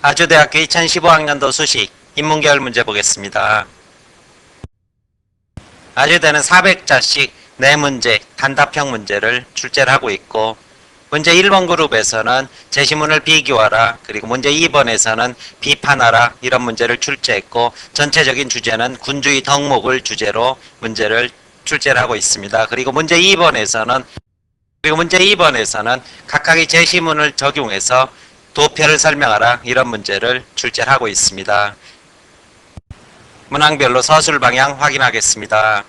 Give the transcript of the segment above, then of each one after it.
아주대학교 2015학년도 수식 인문계열 문제 보겠습니다. 아주대는 400자씩 4문제 단답형 문제를 출제를 하고 있고 문제 1번 그룹에서는 제시문을 비교하라 그리고 문제 2번에서는 비판하라 이런 문제를 출제했고 전체적인 주제는 군주의 덕목을 주제로 문제를 출제를 하고 있습니다. 그리고 문제 2번에서는 그리고 문제 2번에서는 각각의 제시문을 적용해서 도표를 설명하라 이런 문제를 출제를 하고 있습니다. 문항별로 서술 방향 확인하겠습니다.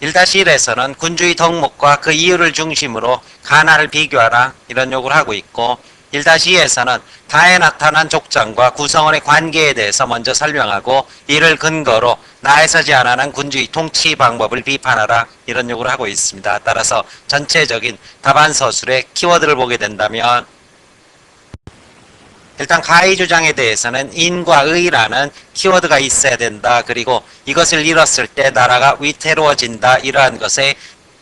1-1에서는 군주의 덕목과 그 이유를 중심으로 가나를 비교하라 이런 요구를 하고 있고 1-2에서는 다에 나타난 족장과 구성원의 관계에 대해서 먼저 설명하고 이를 근거로 나에서 제안하는 군주의 통치 방법을 비판하라 이런 요구를 하고 있습니다. 따라서 전체적인 답안 서술의 키워드를 보게 된다면 일단 가히 주장에 대해서는 인과 의라는 키워드가 있어야 된다. 그리고 이것을 잃었을 때 나라가 위태로워진다. 이러한 것의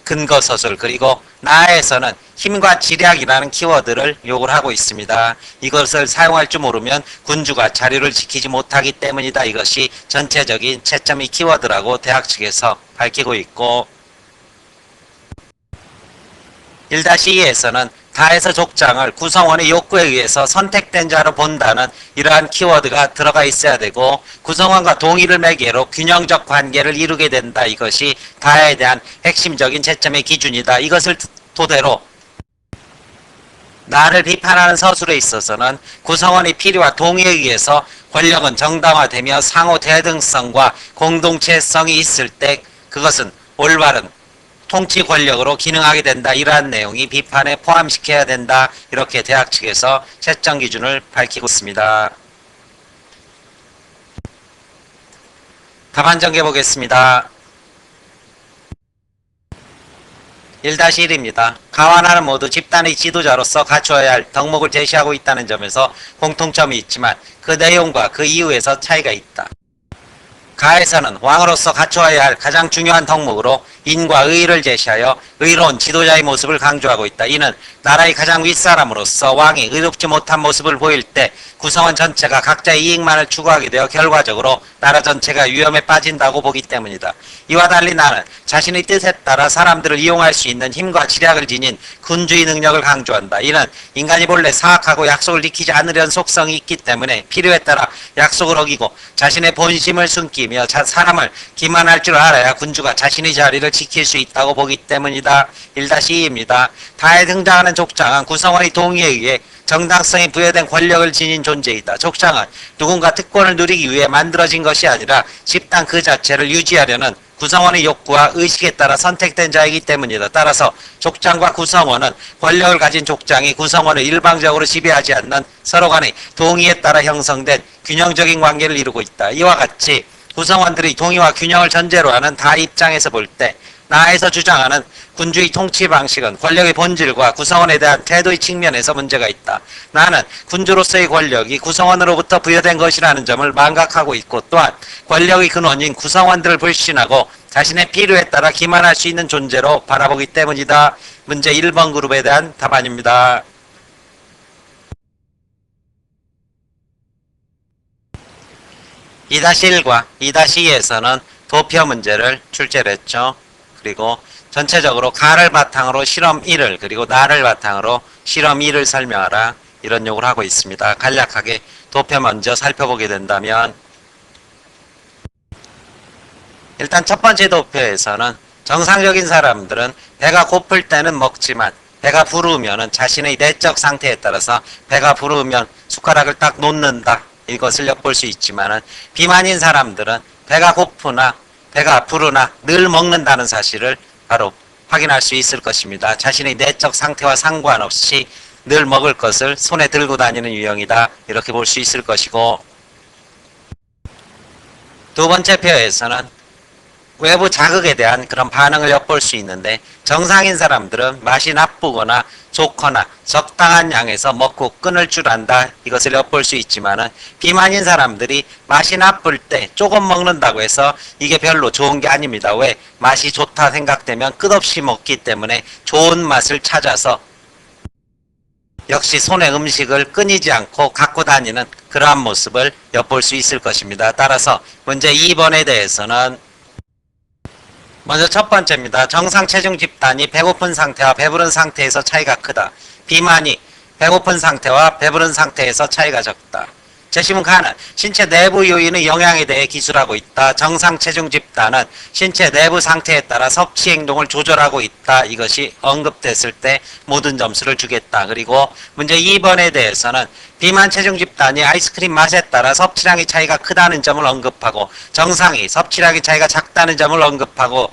근거 서술 그리고 나에서는 힘과 지략이라는 키워드를 요구를 하고 있습니다. 이것을 사용할 줄 모르면 군주가 자료를 지키지 못하기 때문이다. 이것이 전체적인 채점이 키워드라고 대학 측에서 밝히고 있고 1-2에서는 다에서 족장을 구성원의 욕구에 의해서 선택된 자로 본다는 이러한 키워드가 들어가 있어야 되고 구성원과 동의를 매개로 균형적 관계를 이루게 된다. 이것이 다에 대한 핵심적인 채점의 기준이다. 이것을 토대로 나를 비판하는 서술에 있어서는 구성원의 필요와 동의에 의해서 권력은 정당화되며 상호 대등성과 공동체성이 있을 때 그것은 올바른 통치 권력으로 기능하게 된다. 이러한 내용이 비판에 포함시켜야 된다. 이렇게 대학 측에서 채점 기준을 밝히고 있습니다. 답안 정해 보겠습니다. 1-1입니다. 가와나는 모두 집단의 지도자로서 갖추어야 할 덕목을 제시하고 있다는 점에서 공통점이 있지만 그 내용과 그 이유에서 차이가 있다. 가에서는 왕으로서 갖추어야 할 가장 중요한 덕목으로 인과 의를 제시하여 의로운 지도자의 모습을 강조하고 있다. 이는 나라의 가장 윗사람으로서 왕이 의롭지 못한 모습을 보일 때 구성원 전체가 각자의 이익만을 추구하게 되어 결과적으로 나라 전체가 위험에 빠진다고 보기 때문이다. 이와 달리 나는 자신의 뜻에 따라 사람들을 이용할 수 있는 힘과 지략을 지닌 군주의 능력을 강조한다. 이는 인간이 본래 사악하고 약속을 지키지 않으려는 속성이 있기 때문에 필요에 따라 약속을 어기고 자신의 본심을 숨기며 자, 사람을 기만할 줄 알아야 군주가 자신의 자리를 지킬 수 있다고 보기 때문이다. 1-2입니다. 다에 등장하는 족장은 구성원의 동의에 의해 정당성이 부여된 권력을 지닌 존재이다. 족장은 누군가 특권을 누리기 위해 만들어진 것이 아니라 집단 그 자체를 유지하려는 구성원의 욕구와 의식에 따라 선택된 자이기 때문이다. 따라서 족장과 구성원은 권력을 가진 족장이 구성원을 일방적으로 지배하지 않는 서로 간의 동의에 따라 형성된 균형적인 관계를 이루고 있다. 이와 같이 구성원들의 동의와 균형을 전제로 하는 다 입장에서 볼때 나에서 주장하는 군주의 통치 방식은 권력의 본질과 구성원에 대한 태도의 측면에서 문제가 있다. 나는 군주로서의 권력이 구성원으로부터 부여된 것이라는 점을 망각하고 있고 또한 권력의 근원인 구성원들을 불신하고 자신의 필요에 따라 기만할 수 있는 존재로 바라보기 때문이다. 문제 1번 그룹에 대한 답안입니다. 2-1과 2-2에서는 도표 문제를 출제를 했죠. 그리고 전체적으로 가를 바탕으로 실험 1을 그리고 나를 바탕으로 실험 2를 설명하라 이런 요구를 하고 있습니다. 간략하게 도표 먼저 살펴보게 된다면 일단 첫 번째 도표에서는 정상적인 사람들은 배가 고플 때는 먹지만 배가 부르면은 자신의 내적 상태에 따라서 배가 부르면 숟가락을 딱 놓는다 이것을 엿볼 수 있지만은 비만인 사람들은 배가 고프나 배가 부르나 늘 먹는다는 사실을 바로 확인할 수 있을 것입니다. 자신의 내적 상태와 상관없이 늘 먹을 것을 손에 들고 다니는 유형이다. 이렇게 볼 수 있을 것이고 두 번째 표에서는 외부 자극에 대한 그런 반응을 엿볼 수 있는데 정상인 사람들은 맛이 나쁘거나 좋거나 적당한 양에서 먹고 끊을 줄 안다 이것을 엿볼 수 있지만은 비만인 사람들이 맛이 나쁠 때 조금 먹는다고 해서 이게 별로 좋은 게 아닙니다 왜 맛이 좋다 생각되면 끝없이 먹기 때문에 좋은 맛을 찾아서 역시 손에 음식을 끊이지 않고 갖고 다니는 그러한 모습을 엿볼 수 있을 것입니다. 따라서 문제 2번에 대해서는 먼저 첫 번째입니다. 정상 체중 집단이 배고픈 상태와 배부른 상태에서 차이가 크다. 비만이 배고픈 상태와 배부른 상태에서 차이가 적다. 제시문 가는 신체 내부 요인의 영향에 대해 기술하고 있다. 정상 체중 집단은 신체 내부 상태에 따라 섭취 행동을 조절하고 있다. 이것이 언급됐을 때 모든 점수를 주겠다. 그리고 문제 2번에 대해서는 비만 체중 집단이 아이스크림 맛에 따라 섭취량의 차이가 크다는 점을 언급하고 정상이 섭취량의 차이가 작다는 점을 언급하고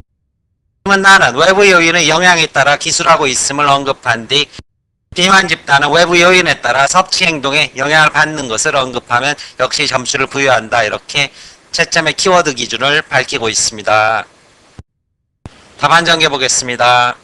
그러면 나는 외부 요인의 영향에 따라 기술하고 있음을 언급한 뒤 비만 집단은 외부 요인에 따라 섭취 행동에 영향을 받는 것을 언급하면 역시 점수를 부여한다. 이렇게 채점의 키워드 기준을 밝히고 있습니다. 답안 정해 보겠습니다.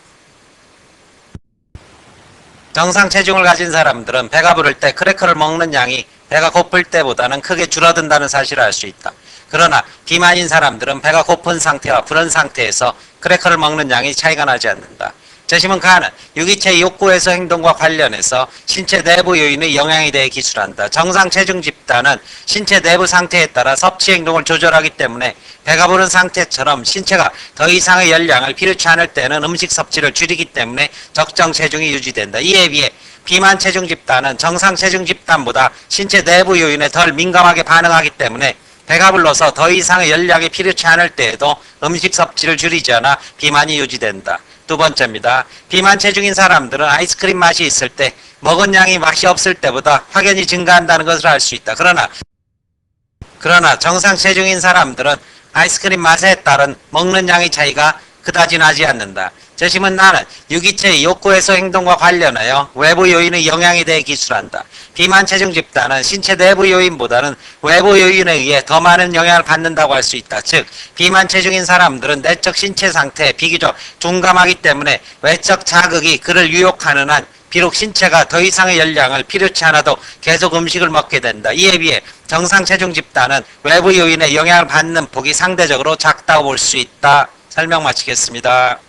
정상 체중을 가진 사람들은 배가 부를 때 크래커를 먹는 양이 배가 고플 때보다는 크게 줄어든다는 사실을 알 수 있다. 그러나 비만인 사람들은 배가 고픈 상태와 부른 상태에서 크래커를 먹는 양이 차이가 나지 않는다. 제시문 가는 유기체 욕구에서 행동과 관련해서 신체 내부 요인의 영향에 대해 기술한다. 정상 체중 집단은 신체 내부 상태에 따라 섭취 행동을 조절하기 때문에 배가 부른 상태처럼 신체가 더 이상의 열량을 필요치 않을 때는 음식 섭취를 줄이기 때문에 적정 체중이 유지된다. 이에 비해 비만 체중 집단은 정상 체중 집단보다 신체 내부 요인에 덜 민감하게 반응하기 때문에 배가 불러서 더 이상의 열량이 필요치 않을 때에도 음식 섭취를 줄이지 않아 비만이 유지된다. 두 번째입니다. 비만 체중인 사람들은 아이스크림 맛이 있을 때 먹은 양이 맛이 없을 때보다 확연히 증가한다는 것을 알 수 있다. 그러나 그러나 정상 체중인 사람들은 아이스크림 맛에 따른 먹는 양의 차이가 그다지 나지 않는다. 제심은 나는 유기체의 욕구에서 행동과 관련하여 외부 요인의 영향에 대해 기술한다. 비만 체중 집단은 신체 내부 요인보다는 외부 요인에 의해 더 많은 영향을 받는다고 할 수 있다. 즉, 비만 체중인 사람들은 내적 신체 상태에 비교적 둔감하기 때문에 외적 자극이 그를 유혹하는 한 비록 신체가 더 이상의 열량을 필요치 않아도 계속 음식을 먹게 된다. 이에 비해 정상 체중 집단은 외부 요인에 영향을 받는 폭이 상대적으로 작다고 볼 수 있다. 설명 마치겠습니다.